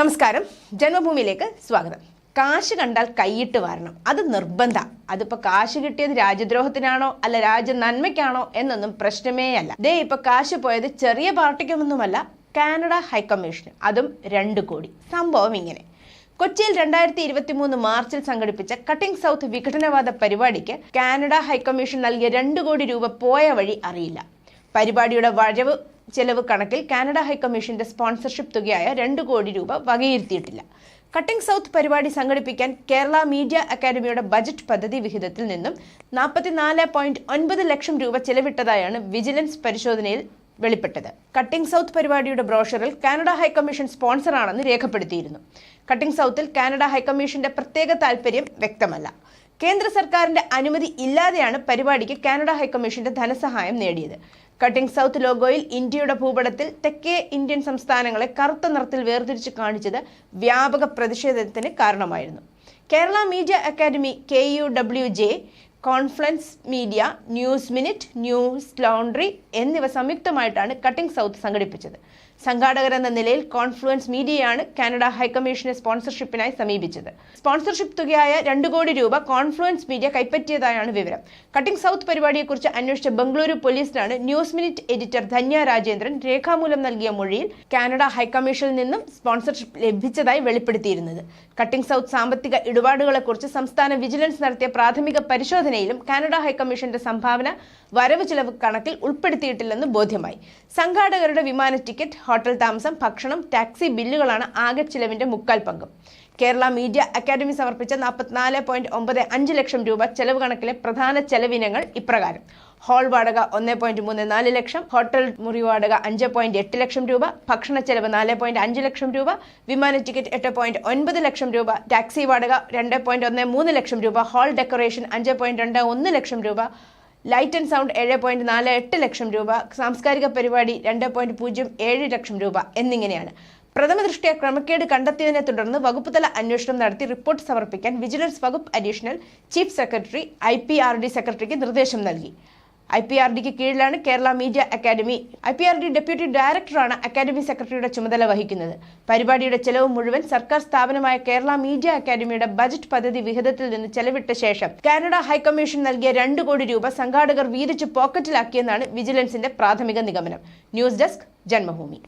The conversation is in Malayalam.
നമസ്കാരം. ജന്മഭൂമിയിലേക്ക് സ്വാഗതം. കാശ് കണ്ടാൽ കൈയിട്ട് വരണം. അത് നിർബന്ധ. അതിപ്പോ കാശ് കിട്ടിയത് രാജ്യദ്രോഹത്തിനാണോ അല്ല രാജ്യ നന്മയ്ക്കാണോ എന്നൊന്നും പ്രശ്നമേ അല്ല. ദേ ഇപ്പൊ കാശ് പോയത് ചെറിയ പാർട്ടിക്കൊന്നുമല്ല കാനഡ ഹൈക്കമ്മീഷന് അതും രണ്ട് കോടി. സംഭവം ഇങ്ങനെ. കൊച്ചിയിൽ രണ്ടായിരത്തി ഇരുപത്തി മൂന്ന് മാർച്ചിൽ സംഘടിപ്പിച്ച കട്ടിംഗ് സൗത്ത് വിഘടനവാദ പരിപാടിക്ക് കാനഡ ഹൈക്കമ്മീഷൻ നൽകിയ രണ്ട് കോടി രൂപ പോയ വഴി അറിയില്ല. പരിപാടിയുടെ വരവ് ചെലവ് കണക്കിൽ കാനഡ ഹൈക്കമ്മീഷന്റെ സ്പോൺസർഷിപ്പ് തുകയായ രണ്ട് കോടി രൂപ വകയിരുത്തിയിട്ടില്ല. കട്ടിംഗ് സൗത്ത് പരിപാടി സംഘടിപ്പിക്കാൻ കേരള മീഡിയ അക്കാദമിയുടെ ബജറ്റ് പദ്ധതി വിഹിതത്തിൽ നിന്നും നാൽപ്പത്തിനാല് പോയിന്റ് ഒൻപത് ലക്ഷം രൂപ ചെലവിട്ടതായാണ് വിജിലൻസ് പരിശോധനയിൽ വെളിപ്പെട്ടത്. കട്ടിംഗ് സൗത്ത് പരിപാടിയുടെ ബ്രോഷറിൽ കാനഡ ഹൈക്കമ്മീഷൻ സ്പോൺസറാണെന്ന് രേഖപ്പെടുത്തിയിരുന്നു. കട്ടിംഗ് സൗത്തിൽ കാനഡ ഹൈക്കമ്മീഷന്റെ പ്രത്യേക താൽപര്യം വ്യക്തമല്ല. കേന്ദ്ര സർക്കാരിന്റെ അനുമതി ഇല്ലാതെയാണ് പരിപാടിക്ക് കാനഡ ഹൈക്കമ്മീഷന്റെ ധനസഹായം നേടിയത്. കട്ടിംഗ് സൗത്ത് ലോഗോയിൽ ഇന്ത്യയുടെ ഭൂപടത്തിൽ തെക്കേ ഇന്ത്യൻ സംസ്ഥാനങ്ങളെ കറുത്ത നിറത്തിൽ വേർതിരിച്ച് കാണിച്ചത് വ്യാപക പ്രതിഷേധത്തിന് കാരണമായിരുന്നു. Kerala Media Academy K U W J Confluence Media News Minute Newslaundry എന്നിവ സംയുക്തമായിട്ടാണ് കട്ടിംഗ് സൗത്ത് സംഘടിപ്പിച്ചത്. സംഘാടകർ എന്ന നിലയിൽ കോൺഫ്ലുവൻസ് മീഡിയയാണ് കാനഡ ഹൈക്കമ്മീഷനെ സ്പോൺസർഷിപ്പിനായി സമീപിച്ചത്. സ്പോൺസർഷിപ്പ് തുകയായ രണ്ട് കോടി രൂപ കോൺഫ്ലുവൻസ് മീഡിയ കൈപ്പറ്റിയതായാണ് വിവരം. കട്ടിംഗ് സൗത്ത് പരിപാടിയെക്കുറിച്ച് അന്വേഷിച്ച Bengaluru പോലീസിനാണ് News Minute editor Dhanya Rajendran രേഖാമൂലം നൽകിയ മൊഴിയിൽ കാനഡ ഹൈക്കമ്മീഷനിൽ നിന്നും സ്പോൺസർഷിപ്പ് ലഭിച്ചതായി വെളിപ്പെടുത്തിയിരുന്നത്. കട്ടിംഗ് സൗത്ത് സാമ്പത്തിക ഇടപാടുകളെക്കുറിച്ച് സംസ്ഥാന വിജിലൻസ് നടത്തിയ പ്രാഥമിക പരിശോധനയിലും കാനഡ ഹൈക്കമ്മീഷന്റെ സംഭാവന വരവ് ചിലവ് കണക്കിൽ ഉൾപ്പെടുത്തിയിട്ടില്ലെന്ന് ബോധ്യമായി. സംഘാടകരുടെ വിമാന ടിക്കറ്റ് ഹോട്ടൽ താമസം ഭക്ഷണം ടാക്സി ബില്ലുകളാണ് ആകെ ചിലവിന്റെ മുക്കാൽ പങ്കും. കേരള മീഡിയ അക്കാദമി സമർപ്പിച്ച നാൽപ്പത്തിനാല് പോയിന്റ് ഒമ്പത് അഞ്ച് ലക്ഷം രൂപ ചെലവ് കണക്കിലെ പ്രധാന ചെലവിനങ്ങൾ ഇപ്രകാരം. ഹാൾ വാടക ഒന്ന് പോയിന്റ് മൂന്ന് നാല് ലക്ഷം ഹോട്ടൽ മുറി വാടക അഞ്ച് പോയിന്റ് എട്ട് ലക്ഷം രൂപ ഭക്ഷണ ചെലവ് നാല് പോയിന്റ് അഞ്ച് ലക്ഷം രൂപ വിമാന ടിക്കറ്റ് എട്ട് പോയിന്റ് ഒൻപത് ലക്ഷം രൂപ ടാക്സി വാടക രണ്ട് പോയിന്റ് ഒന്ന് മൂന്ന് ലക്ഷം രൂപ ഹാൾ ഡെക്കറേഷൻ അഞ്ച് പോയിന്റ് രണ്ട് ഒന്ന് ലക്ഷം രൂപ ലൈറ്റ് ആൻഡ് സൗണ്ട് ഏഴ് പോയിന്റ് നാല് എട്ട് ലക്ഷം രൂപ സാംസ്കാരിക പരിപാടി രണ്ട് പോയിന്റ് പൂജ്യം ഏഴ് ലക്ഷം രൂപ എന്നിങ്ങനെയാണ്. പ്രഥമ ദൃഷ്ടിയ ക്രമക്കേട് കണ്ടെത്തിയതിനെ തുടർന്ന് വകുപ്പുതല അന്വേഷണം നടത്തി റിപ്പോർട്ട് സമർപ്പിക്കാൻ വിജിലൻസ് വകുപ്പ് additional chief secretary I P R D സെക്രട്ടറിക്ക് നിർദ്ദേശം നൽകി. ഐ പി ആർ ഡിക്ക് കീഴിലാണ് Kerala Media Academy. I P R D deputy ഡയറക്ടറാണ് അക്കാദമി സെക്രട്ടറിയുടെ ചുമതല വഹിക്കുന്നത്. പരിപാടിയുടെ ചെലവ് മുഴുവൻ സർക്കാർ സ്ഥാപനമായ കേരള മീഡിയ അക്കാദമിയുടെ ബജറ്റ് പദ്ധതി വിഹിതത്തിൽ നിന്ന് ചെലവിട്ട ശേഷം കാനഡ ഹൈക്കമ്മീഷൻ നൽകിയ രണ്ട് കോടി രൂപ സംഘാടകർ വീതിച്ച് പോക്കറ്റിലാക്കിയെന്നാണ് വിജിലൻസിന്റെ പ്രാഥമിക നിഗമനം. News desk Janmabhumi.